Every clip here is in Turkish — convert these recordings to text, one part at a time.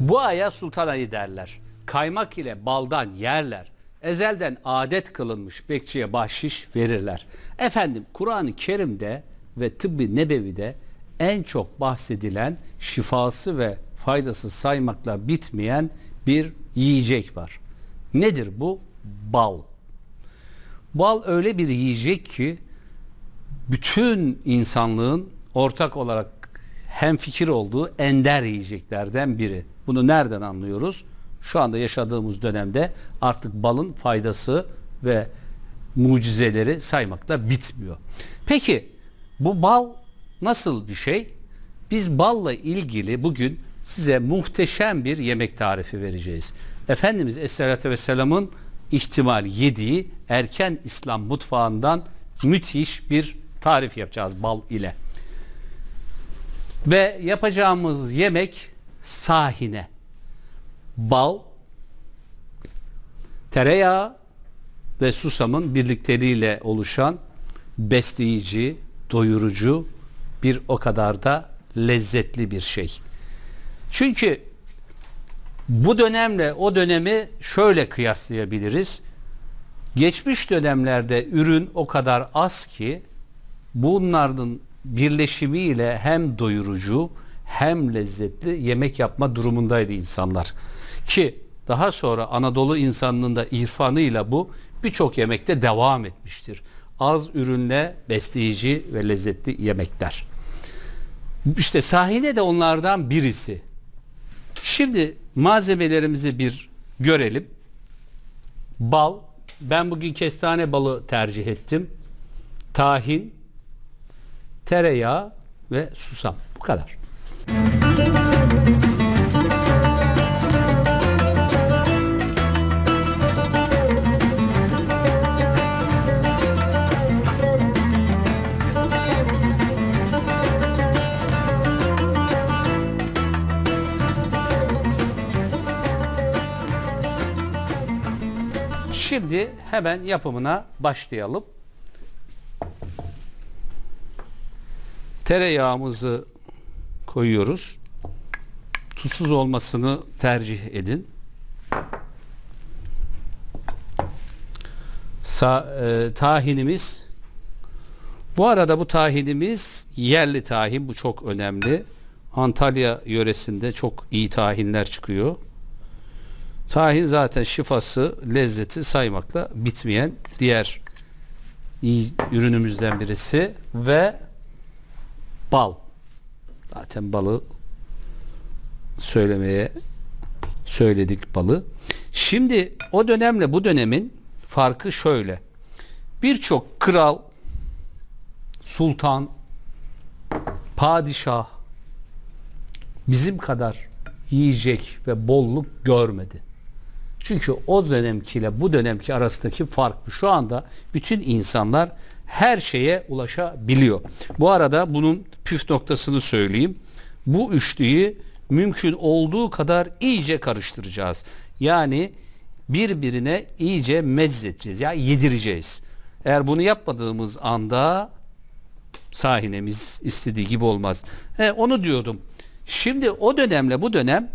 Bu aya sultan ayı derler. Kaymak ile baldan yerler. Ezelden adet kılınmış bekçiye bahşiş verirler. Efendim Kur'an-ı Kerim'de ve tıbbi nebevide en çok bahsedilen şifası ve faydası saymakla bitmeyen bir yiyecek var. Nedir bu? Bal. Bal öyle bir yiyecek ki bütün insanlığın ortak olarak hem fikir olduğu ender yiyeceklerden biri. Bunu nereden anlıyoruz? Şu anda yaşadığımız dönemde artık balın faydası ve mucizeleri saymakla bitmiyor. Peki bu bal nasıl bir şey? Biz balla ilgili bugün size muhteşem bir yemek tarifi vereceğiz. Efendimiz Aleyhisselatü Vesselam'ın ihtimal yediği erken İslam mutfağından müthiş bir tarif yapacağız bal ile. Ve yapacağımız yemek sahine. Bal, tereyağı ve susamın birlikleriyle oluşan besleyici, doyurucu bir o kadar da lezzetli bir şey. Çünkü bu dönemle o dönemi şöyle kıyaslayabiliriz. Geçmiş dönemlerde ürün o kadar az ki bunların birleşimiyle hem doyurucu hem lezzetli yemek yapma durumundaydı insanlar. Ki daha sonra Anadolu insanının da irfanıyla bu birçok yemekte devam etmiştir. Az ürünle besleyici ve lezzetli yemekler. İşte sahine de onlardan birisi. Şimdi malzemelerimizi bir görelim. Bal, ben bugün kestane balı tercih ettim. Tahin, tereyağı ve susam. Bu kadar. Şimdi hemen yapımına başlayalım. Tereyağımızı koyuyoruz. Tuzsuz olmasını tercih edin. Sa e, tahinimiz bu arada bu tahinimiz yerli tahin bu çok önemli. Antalya yöresinde çok iyi tahinler çıkıyor. Tahin zaten şifası, lezzeti saymakla bitmeyen diğer iyi ürünümüzden birisi ve bal. Zaten balı söylemeye söyledik balı. Şimdi o dönemle bu dönemin farkı şöyle. Birçok kral, sultan, padişah bizim kadar yiyecek ve bolluk görmedi. Çünkü o dönemkiyle bu dönemki arasındaki fark. Şu anda bütün insanlar her şeye ulaşabiliyor. Bu arada bunun püf noktasını söyleyeyim. Bu üçlüyü mümkün olduğu kadar iyice karıştıracağız. Yani birbirine iyice mezzeteceğiz. Ya yani yedireceğiz. Eğer bunu yapmadığımız anda sahinemiz istediği gibi olmaz. He, onu diyordum. Şimdi o dönemle bu dönem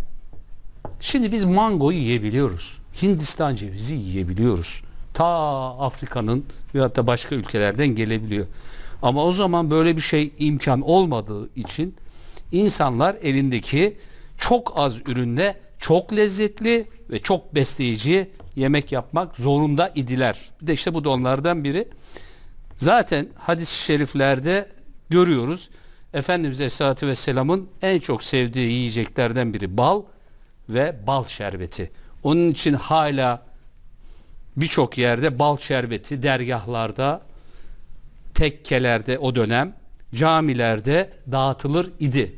Şimdi biz mangoyu yiyebiliyoruz. Hindistan cevizi yiyebiliyoruz. Ta Afrika'nın ve hatta başka ülkelerden gelebiliyor. Ama o zaman böyle bir şey imkan olmadığı için insanlar elindeki çok az ürünle çok lezzetli ve çok besleyici yemek yapmak zorunda idiler. Bir de işte bu da onlardan biri. Zaten hadis-i şeriflerde görüyoruz. Efendimiz Aleyhisselatü Vesselam'ın en çok sevdiği yiyeceklerden biri bal ve bal şerbeti. Onun için hala birçok yerde bal şerbeti dergahlarda, tekkelerde o dönem camilerde dağıtılır idi.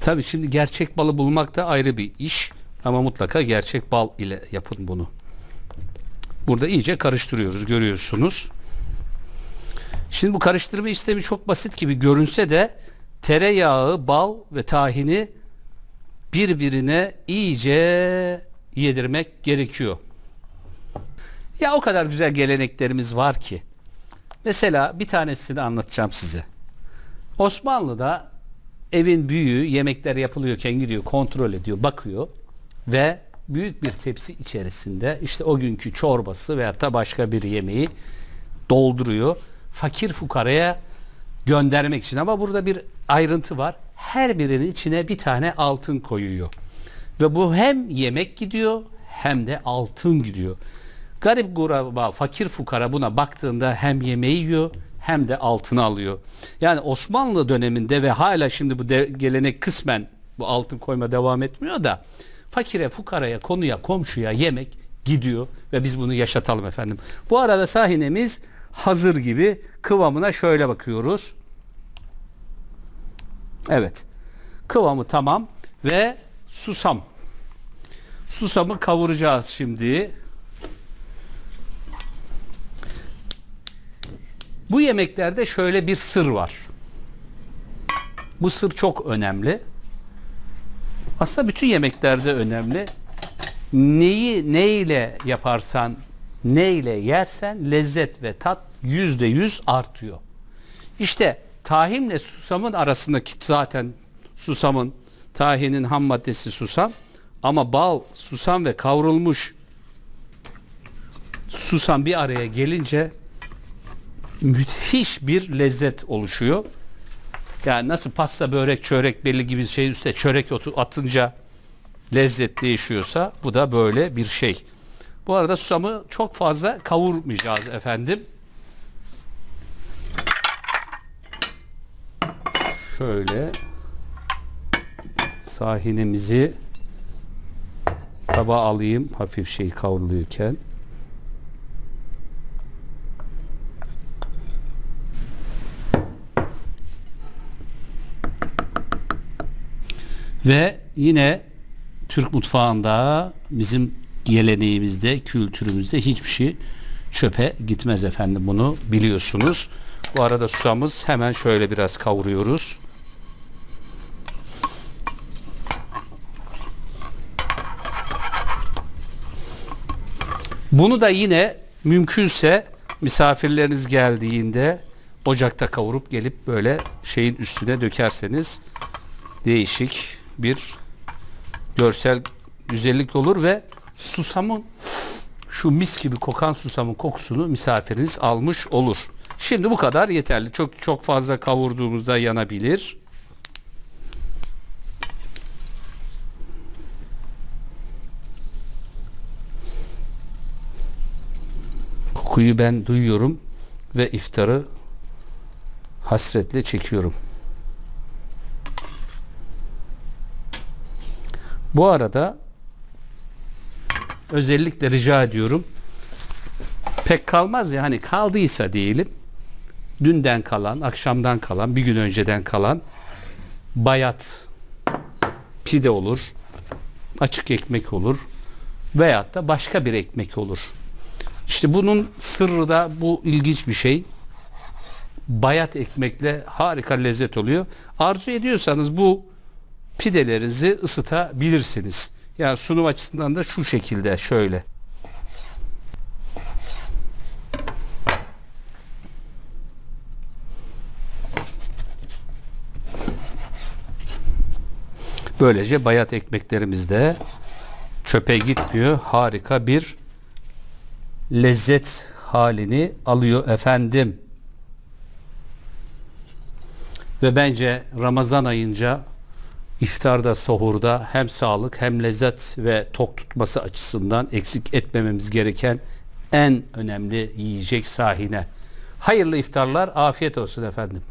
Tabi şimdi gerçek balı bulmak da ayrı bir iş ama mutlaka gerçek bal ile yapın bunu. Burada iyice karıştırıyoruz görüyorsunuz. Şimdi bu karıştırma işlemi çok basit gibi görünse de tereyağı, bal ve tahini birbirine iyice yedirmek gerekiyor. Ya o kadar güzel geleneklerimiz var ki. Mesela bir tanesini anlatacağım size. Osmanlı'da evin büyüğü yemekler yapılıyorken gidiyor kontrol ediyor bakıyor ve büyük bir tepsi içerisinde işte o günkü çorbası veyahut da başka bir yemeği dolduruyor. Fakir fukaraya göndermek için ama burada bir ayrıntı var. Her birinin içine bir tane altın koyuyor. Ve bu hem yemek gidiyor hem de altın gidiyor. Garip guraba, fakir fukara buna baktığında hem yemeği yiyor hem de altını alıyor. Yani Osmanlı döneminde ve hala şimdi bu de, gelenek kısmen bu altın koyma devam etmiyor da fakire, fukaraya, konuya, komşuya yemek gidiyor ve biz bunu yaşatalım efendim. Bu arada sahinemiz hazır gibi kıvamına şöyle bakıyoruz. Evet. Kıvamı tamam ve susam. Susamı kavuracağız şimdi. Bu yemeklerde şöyle bir sır var. Bu sır çok önemli. Aslında bütün yemeklerde önemli. Neyi neyle yaparsan, neyle yersen lezzet ve tat yüzde yüz artıyor. İşte tahinle susamın arasındaki zaten susamın, tahinin ham maddesi susam ama bal, susam ve kavrulmuş susam bir araya gelince müthiş bir lezzet oluşuyor. Yani nasıl pasta, börek, çörek belli gibi şey üstte çörek otu atınca lezzet değişiyorsa bu da böyle bir şey. Bu arada susamı çok fazla kavurmayacağız efendim. Şöyle sahinimizi tabağa alayım hafif şey kavruluyorken. Ve yine Türk mutfağında bizim geleneğimizde, kültürümüzde hiçbir şey çöpe gitmez efendim bunu biliyorsunuz. Bu arada susamız hemen şöyle biraz kavuruyoruz. Bunu da yine mümkünse misafirleriniz geldiğinde ocakta kavurup gelip böyle şeyin üstüne dökerseniz değişik bir görsel güzellik olur ve susamın şu mis gibi kokan susamın kokusunu misafiriniz almış olur. Şimdi bu kadar yeterli. Çok çok fazla kavurduğumuzda yanabilir. Kokuyu ben duyuyorum ve iftarı hasretle çekiyorum. Bu arada özellikle rica ediyorum. Pek kalmaz ya hani kaldıysa diyelim. Dünden kalan, akşamdan kalan, bir gün önceden kalan bayat pide olur. Açık ekmek olur. Veyahut da başka bir ekmek olur. İşte bunun sırrı da bu ilginç bir şey. Bayat ekmekle harika lezzet oluyor. Arzu ediyorsanız bu pidelerinizi ısıtabilirsiniz. Yani sunum açısından da şu şekilde şöyle. Böylece bayat ekmeklerimiz de çöpe gitmiyor. Harika bir lezzet halini alıyor efendim. Ve bence Ramazan ayınca iftarda, sahurda hem sağlık hem lezzet ve tok tutması açısından eksik etmememiz gereken en önemli yiyecek sahine. Hayırlı iftarlar, afiyet olsun efendim.